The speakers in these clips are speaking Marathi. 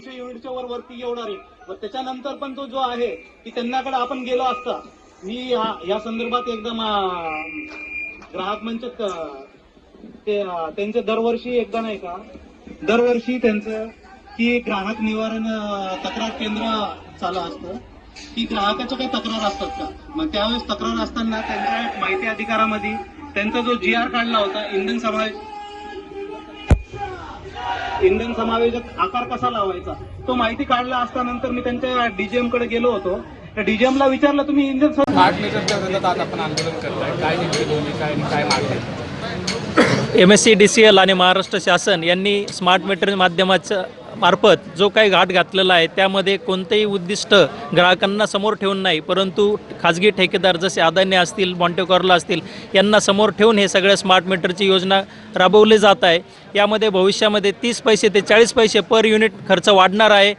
दोनशे युनिटच्या वर वरती येणार आहे त्याच्यानंतर पण तो जो आहे की त्यांच्याकडे आपण गेलो असता मी या- संदर्भात एकदम ग्राहक मंच ते त्यांचं दरवर्षी एकदा नाही का दरवर्षी त्यांचं की ग्राहक निवारण तक्रार केंद्र चालू असतं. की ग्राहकाच्या काही तक्रार असतात का? मग त्यावेळेस तक्रार असताना त्यांच्या माहिती अधिकारामध्ये त्यांचा जो जी आर काढला होता इंधन समाज इंधन समावेशक आकार कसा लावायचा? तो माहिती काढला असता नंतर मी त्यांच्या डीजीएमकडे गेलो होतो. त्या डीजीएम ला विचारलं तुम्ही इंधन आठ मीटरच्या विरोधात आज आपण आंदोलन करताय. काय नेमकी काय मागणी आहे? M S C D C L आणि महाराष्ट्र शासन यांनी स्मार्ट मीटर माध्यमाच्या मार्फत जो काही घाट घातलेला आहे त्यामध्ये कोणतेही उद्दिष्ट ग्राहकांना समोर ठेवून नाही परंतु खाजगी ठेकेदार जसे अदान्य असतील मॉन्टेकॉर्ला असतील यांना समोर ठेवून हे सगळ्या स्मार्ट मीटरची योजना राबवली जात आहे. यामध्ये भविष्यामध्ये तीस पैसे ते चाळीस पैसे पर युनिट खर्च वाढणार आहे.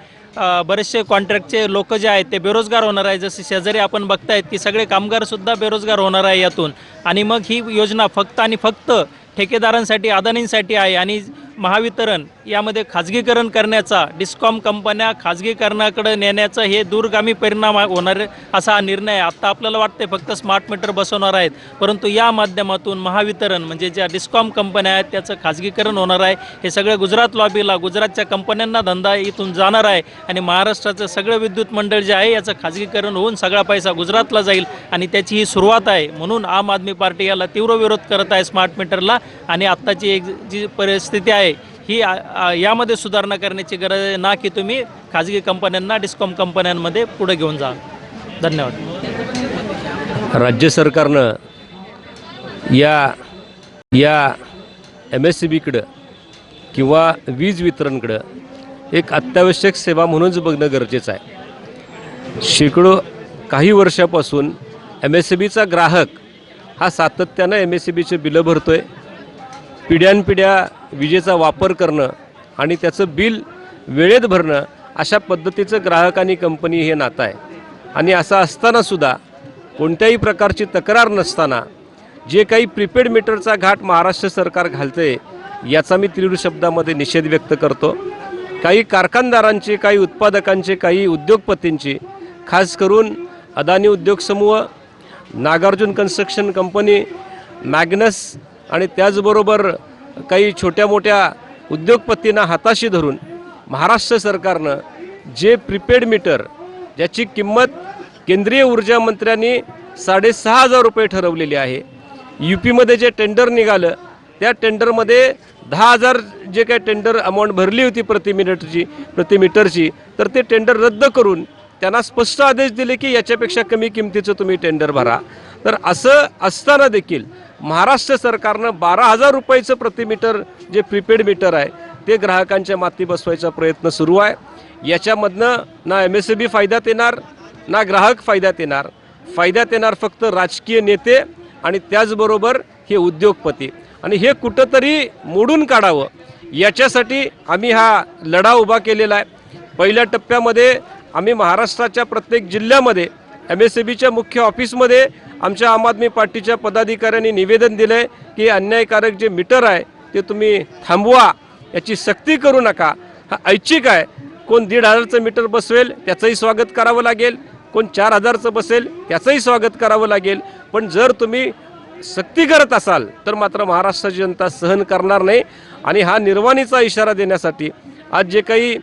बरेचसे कॉन्ट्रॅक्टचे लोक जे आहेत ते बेरोजगार होणार आहे. जसे शेजारी आपण बघतायत की सगळे कामगारसुद्धा बेरोजगार होणार आहे यातून. आणि मग ही योजना फक्त आणि फक्त ठेकेदारांसाठी अदानींसाठी आहे. आणि महावितरण यामध्ये खाजगीकरण करण्याचा डिस्कॉम कंपन्या खाजगीकरणाकडे नेण्याचा हे दूरगामी परिणाम होणार असा हा निर्णय आत्ता आपल्याला वाटते फक्त स्मार्ट मीटर बसवणार आहेत. परंतु या माध्यमातून महावितरण म्हणजे ज्या डिस्कॉम कंपन्या आहेत त्याचं खाजगीकरण होणार आहे. हे सगळं गुजरात लॉबीला गुजरातच्या कंपन्यांना धंदा इथून जाणार आहे आणि महाराष्ट्राचं सगळं विद्युत मंडळ जे आहे याचं खाजगीकरण होऊन सगळा पैसा गुजरातला जाईल आणि त्याची ही सुरुवात आहे. म्हणून आम आदमी पार्टी याला तीव्र विरोध करत आहे स्मार्ट मीटरला आणि आत्ताची एक जी परिस्थिती आहे ही यामध्ये सुधारणा करण्याची गरज आहे. ना की तुम्ही खाजगी कंपन्यांना डिस्कॉम कंपन्यांमध्ये पुढे घेऊन जा. धन्यवाद. राज्य सरकारनं या या एम एस सी बीकडं किंवा वीज वितरणकडं एक अत्यावश्यक सेवा म्हणूनच बघणं गरजेचं आहे. शेकडो काही वर्षापासून एम एस सी बीचा ग्राहक हा सातत्यानं एम एस सी बीचे बिलं भरतो आहे पिढ्यानपिढ्या विजेचा वापर करणं आणि त्याचं बिल वेळेत भरणं अशा पद्धतीचं ग्राहक आणि कंपनी हे नातं आहे. आणि असं असतानासुद्धा कोणत्याही प्रकारची तक्रार नसताना जे काही प्रीपेड मीटरचा घाट महाराष्ट्र सरकार घालते याचा मी तीव्र शब्दामध्ये निषेध व्यक्त करतो. काही कारखानदारांचे काही उत्पादकांचे काही उद्योगपतींची खास करून अदानी उद्योग समूह नागार्जुन कन्स्ट्रक्शन कंपनी मॅग्नस आणि त्याचबरोबर काही छोट्या मोठ्या उद्योगपतींना हाताशी धरून महाराष्ट्र सरकारनं जे प्रीपेड मीटर ज्याची किंमत केंद्रीय ऊर्जा मंत्र्यांनी साडेसहा हजार रुपये ठरवलेली आहे यू पीमध्ये जे टेंडर निघालं त्या टेंडरमध्ये दहा हजार जे काही टेंडर अमाऊंट भरली होती प्रति मिनिटची प्रति मीटरची तर ते टेंडर रद्द करून त्यांना स्पष्ट आदेश दिले की याच्यापेक्षा कमी किमतीचं तुम्ही टेंडर भरा. तर असं असताना देखील महाराष्ट्र सरकारनं बारा हजार रुपयाचं प्रति मीटर जे प्रीपेड मीटर आहे ते ग्राहकांच्या माती बसवायचा प्रयत्न सुरू आहे. याच्यामधनं ना एम एस बी फायद्यात येणार ना ग्राहक फायद्यात येणार. फायद्यात येणार फक्त राजकीय नेते आणि त्याचबरोबर हे उद्योगपती. आणि हे कुठंतरी मोडून काढावं. याच्यासाठी आम्ही हा लढा उभा केलेला आहे. पहिल्या टप्प्यामध्ये आम्ही महाराष्ट्राच्या प्रत्येक जिल्ह्यामध्ये एम एस सी बीच्या मुख्य ऑफिसमध्ये आमच्या आम आदमी पार्टीच्या पदाधिकाऱ्यांनी निवेदन दिलं आहे की अन्यायकारक जे मीटर आहे ते तुम्ही थांबवा. याची सक्ती करू नका. हा ऐच्छिक आहे. कोण दीड हजारचं मीटर बसवेल त्याचंही स्वागत करावं लागेल. कोण चार हजारचं बसेल त्याचंही स्वागत करावं लागेल. पण जर तुम्ही सक्ती करत असाल तर मात्र महाराष्ट्राची जनता सहन करणार नाही. आणि हा निर्वाणीचा इशारा देण्यासाठी आज जे काही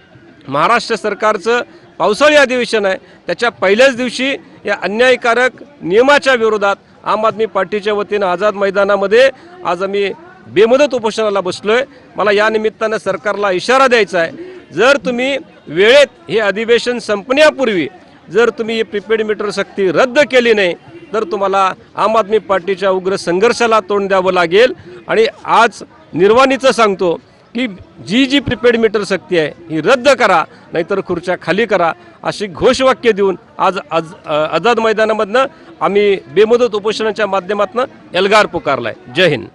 महाराष्ट्र सरकारचं पावसाळी अधिवेशन आहे. त्याच्या पहिल्याच दिवशी या अन्यायकारक नियमाच्या विरोधात आम आदमी पार्टीच्या वतीनं आझाद मैदानामध्ये आज आम्ही बेमुदत उपोषणाला बसलो आहे मला या निमित्तानं सरकारला इशारा द्यायचा आहे. जर तुम्ही वेळेत हे अधिवेशन संपण्यापूर्वी जर तुम्ही ही प्रीपेड मीटर सक्ती रद्द केली नाही तर तुम्हाला आम आदमी पार्टीच्या उग्र संघर्षाला तोंड द्यावं लागेल. आणि आज निर्वाणीचं सांगतो की जी जी प्रीपेड मीटर सक्ती आहे ही रद्द करा नाहीतर खुर्च्या खाली करा अशी घोषवाक्य देऊन आज आज आझाद मैदानामधनं आम्ही बेमुदत उपोषणाच्या माध्यमातून एल्गार पुकारलाय. जय हिंद.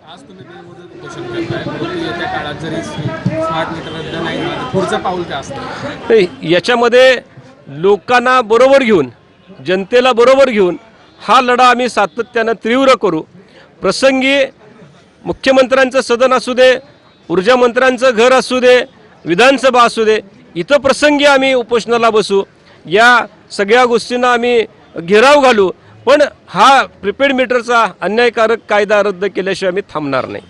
याच्यामध्ये लोकांना बरोबर घेऊन जनतेला बरोबर घेऊन हा लढा आम्ही सातत्यानं तीव्र करू. प्रसंगी मुख्यमंत्र्यांचं सदन असू दे ऊर्जा मंत्र्यांचं घर असू दे विधानसभा असू दे इथं प्रसंगी आम्ही उपोषणाला बसू. या सगळ्या गोष्टींना आम्ही घेराव घालू. पण हा प्रिपेड मीटरचा अन्यायकारक कायदा रद्द केल्याशिवाय आम्ही थांबणार नाही.